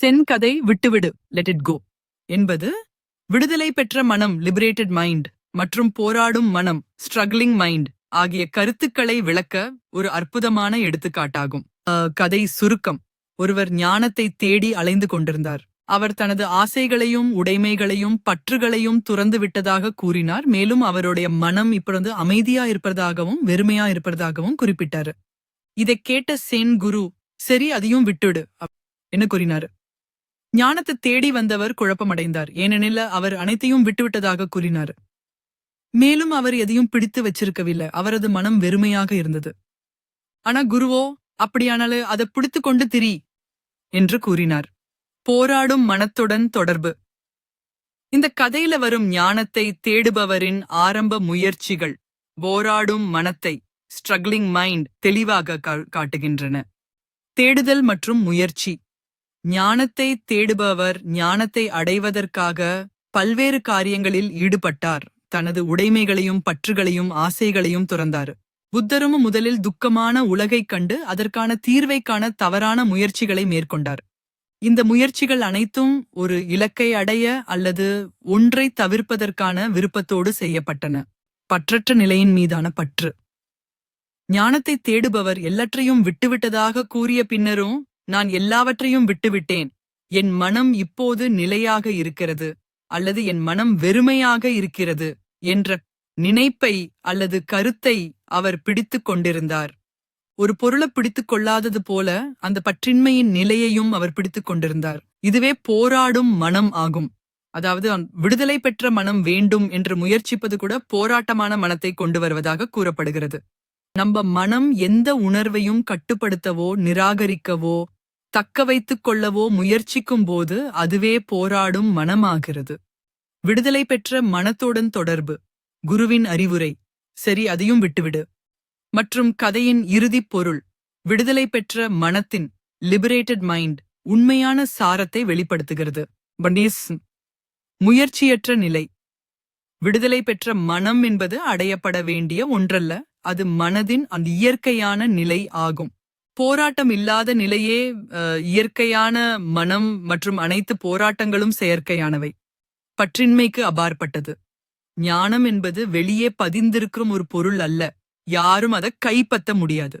சென் கதை விட்டுவிடு let it go என்பது விடுதலை பெற்ற மனம் லிபரேட்டட் மைண்ட் மற்றும் போராடும் மனம் ஸ்ட்ரகிளிங் மைண்ட் ஆகிய கருத்துக்களை விளக்க ஒரு அற்புதமான எடுத்துக்காட்டாகும். கதை சுருக்கம். ஒருவர் ஞானத்தை தேடி அலைந்து கொண்டிருந்தார். அவர் தனது ஆசைகளையும் உடைமைகளையும் பற்றுகளையும் துறந்து விட்டதாக கூறினார். மேலும் அவருடைய மனம் இப்பொழுது அமைதியா இருப்பதாகவும் வெறுமையா இருப்பதாகவும் குறிப்பிட்டார். இதைக் கேட்ட சென் குரு சரி அதையும் விட்டுடு என என்ன கூறினாரு. ஞானத்தை தேடி வந்தவர் குழப்பமடைந்தார். ஏனெனில் அவர் அனைத்தையும் விட்டுவிட்டதாக கூறினார். மேலும் அவர் எதையும் பிடித்து வச்சிருக்கவில்லை. அவரது மனம் வெறுமையாக இருந்தது. ஆனா குருவோ அப்படியானாலு அதை பிடித்து கொண்டு திரி என்று கூறினார். போராடும் மனத்துடன் தொடர்பு. இந்த கதையில வரும் ஞானத்தை தேடுபவரின் ஆரம்ப முயற்சிகள் போராடும் மனத்தை ஸ்ட்ரகிளிங் மைண்ட் தெளிவாக கா- காட்டுகின்றன. தேடுதல் மற்றும் முயற்சி. ஞானத்தை தேடுபவர் ஞானத்தை அடைவதற்காக பல்வேறு காரியங்களில் ஈடுபட்டார். தனது உடைமைகளையும் பற்றுகளையும் ஆசைகளையும் துறந்தார். புத்தரும் முதலில் துக்கமான உலகைக் கண்டு அதற்கான தீர்வைக்கான தவறான முயற்சிகளை மேற்கொண்டார். இந்த முயற்சிகள் அனைத்தும் ஒரு இலக்கை அடைய அல்லது ஒன்றை தவிர்ப்பதற்கான விருப்பத்தோடு செய்யப்பட்டன. பற்றற்ற நிலையின் மீதான பற்று. ஞானத்தை தேடுபவர் எல்லாற்றையும் விட்டுவிட்டதாக கூறிய பின்னரும் நான் எல்லாவற்றையும் விட்டுவிட்டேன். என் மனம் இப்போது நிலையாக இருக்கிறது அல்லது என் மனம் வெறுமையாக இருக்கிறது என்ற நினைப்பை அல்லது கருத்தை அவர் பிடித்துக் கொண்டிருந்தார். ஒரு பொருளை பிடித்துக் கொள்ளாதது போல அந்த பற்றின்மையின் நிலையையும் அவர் பிடித்துக் கொண்டிருந்தார். இதுவே போராடும் மனம் ஆகும். அதாவது விடுதலை பெற்ற மனம் வேண்டும் என்று முயற்சிப்பது கூட போராட்டமான மனத்தை கொண்டு வருவதாக கூறப்படுகிறது. நம்ம மனம் எந்த உணர்வையும் கட்டுப்படுத்தவோ நிராகரிக்கவோ தக்க வைத்துக் கொள்ளவோ முயற்சிக்கும் போது அதுவே போராடும் மனமாகிறது. விடுதலை பெற்ற மனத்துடன் தொடர்பு. குருவின் அறிவுரை. சரி அதையும் விட்டுவிடு. மற்றும் கதையின் இறுதிப் பொருள். விடுதலை பெற்ற மனத்தின் லிபரேட்டட் மைண்ட் உண்மையான சாரத்தை வெளிப்படுத்துகிறது. பண்டீஸ் முயற்சியற்ற நிலை. விடுதலை பெற்ற மனம் என்பது அடையப்பட வேண்டிய ஒன்றல்ல அது மனதின் அந்த இயற்கையான நிலை ஆகும். போராட்டம் இல்லாத நிலையே இயற்கையான மனம் மற்றும் அனைத்து போராட்டங்களும் செயற்கையானவை. பற்றின்மைக்கு அபார்ப்பட்டது ஞானம் என்பது வெளியே பதிந்திருக்கும் ஒரு பொருள் அல்ல. யாரும் அதை கைப்பற்ற முடியாது.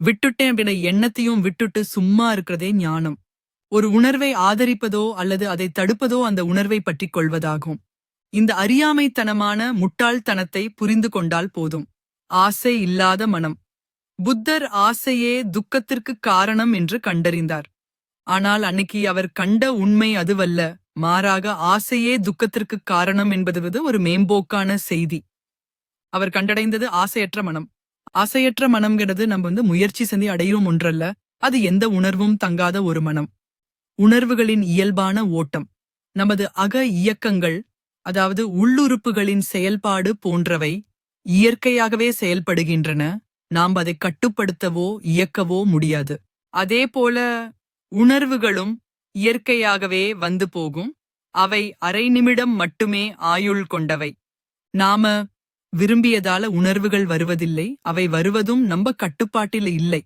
விட்டுட்டேன் அப்படின்ற எண்ணத்தையும் விட்டுட்டு சும்மா இருக்கிறதே ஞானம். ஒரு உணர்வை ஆதரிப்பதோ அல்லது அதை தடுப்பதோ அந்த உணர்வை பற்றிக் கொள்வதாகும். இந்த அறியாமைத்தனமான முட்டாள்தனத்தை புரிந்து கொண்டால் போதும். ஆசை இல்லாத மனம். புத்தர் ஆசையே துக்கத்திற்கு காரணம் என்று கண்டறிந்தார். ஆனால் அன்னைக்கு அவர் கண்ட உண்மை அதுவல்ல. மாறாக ஆசையே துக்கத்திற்கு காரணம் என்பது ஒரு மேம்போக்கான செய்தி. அவர் கண்டடைந்தது ஆசையற்ற மனம். ஆசையற்ற மனம்ங்கிறது நம்ம வந்து முயற்சி செஞ்சு அடையும் ஒன்றல்ல. அது எந்த உணர்வும் தங்காத ஒரு மனம். உணர்வுகளின் இயல்பான ஓட்டம். நமது அக இயக்கங்கள் அதாவது உள்ளுறுப்புகளின் செயல்பாடு போன்றவை இயற்கையாகவே செயல்படுகின்றன. நாம் அதை கட்டுப்படுத்தவோ இயக்கவோ முடியாது. அதே போல உணர்வுகளும் இயற்கையாகவே வந்து போகும். அவை அரை நிமிடம் மட்டுமே ஆயுள் கொண்டவை. நாம விரும்பியதால உணர்வுகள் வருவதில்லை அவை வருவதும் நம்ம கட்டுப்பாட்டில் இல்லை.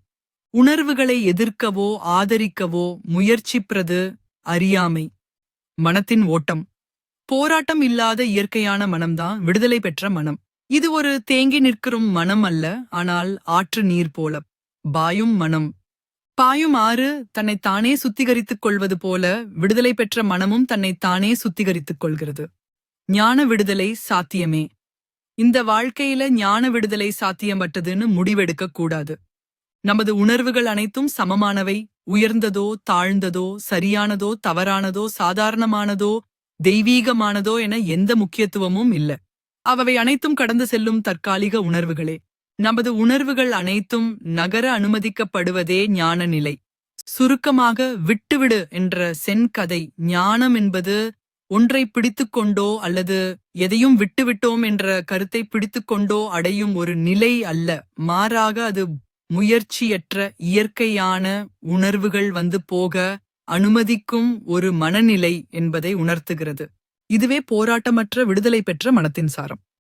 உணர்வுகளை எதிர்க்கவோ ஆதரிக்கவோ முயற்சிப்பது அறியாமை மனத்தின் ஓட்டம். போராட்டம் இல்லாத இயற்கையான மனம்தான் விடுதலை பெற்ற மனம். இது ஒரு தேங்கி நிற்கும் மனம் அல்ல ஆனால் ஆற்று நீர் போல. பாயும் மனம். பாயும் ஆறு தன்னை தானே சுத்திகரித்துக் கொள்வது போல விடுதலை பெற்ற மனமும் தன்னை தானே சுத்திகரித்துக் கொள்கிறது. ஞான விடுதலை சாத்தியமே. இந்த வாழ்க்கையில ஞான விடுதலை சாத்தியமற்றதுன்னு முடிவெடுக்க கூடாது. நமது உணர்வுகள் அனைத்தும் சமமானவை. உயர்ந்ததோ தாழ்ந்ததோ சரியானதோ தவறானதோ சாதாரணமானதோ தெய்வீகமானதோ என எந்த முக்கியத்துவமும் இல்ல. அவை அனைத்தும் கடந்து செல்லும் தற்காலிக உணர்வுகளே. நமது உணர்வுகள் அனைத்தும் நகர அனுமதிக்கப்படுவதே ஞான நிலை. சுருக்கமாக விட்டுவிடு என்ற சென்கதை ஞானம் என்பது ஒன்றை பிடித்துக்கொண்டோ அல்லது எதையும் விட்டுவிட்டோம் என்ற கருத்தை பிடித்துக்கொண்டோ அடையும் ஒரு நிலை அல்ல. மாறாக அது முயற்சியற்ற இயற்கையான உணர்வுகள் வந்து போக அனுமதிக்கும் ஒரு மனநிலை என்பதை உணர்த்துகிறது. இதுவே போராட்டமற்ற விடுதலை பெற்ற மனத்தின் சாரம்.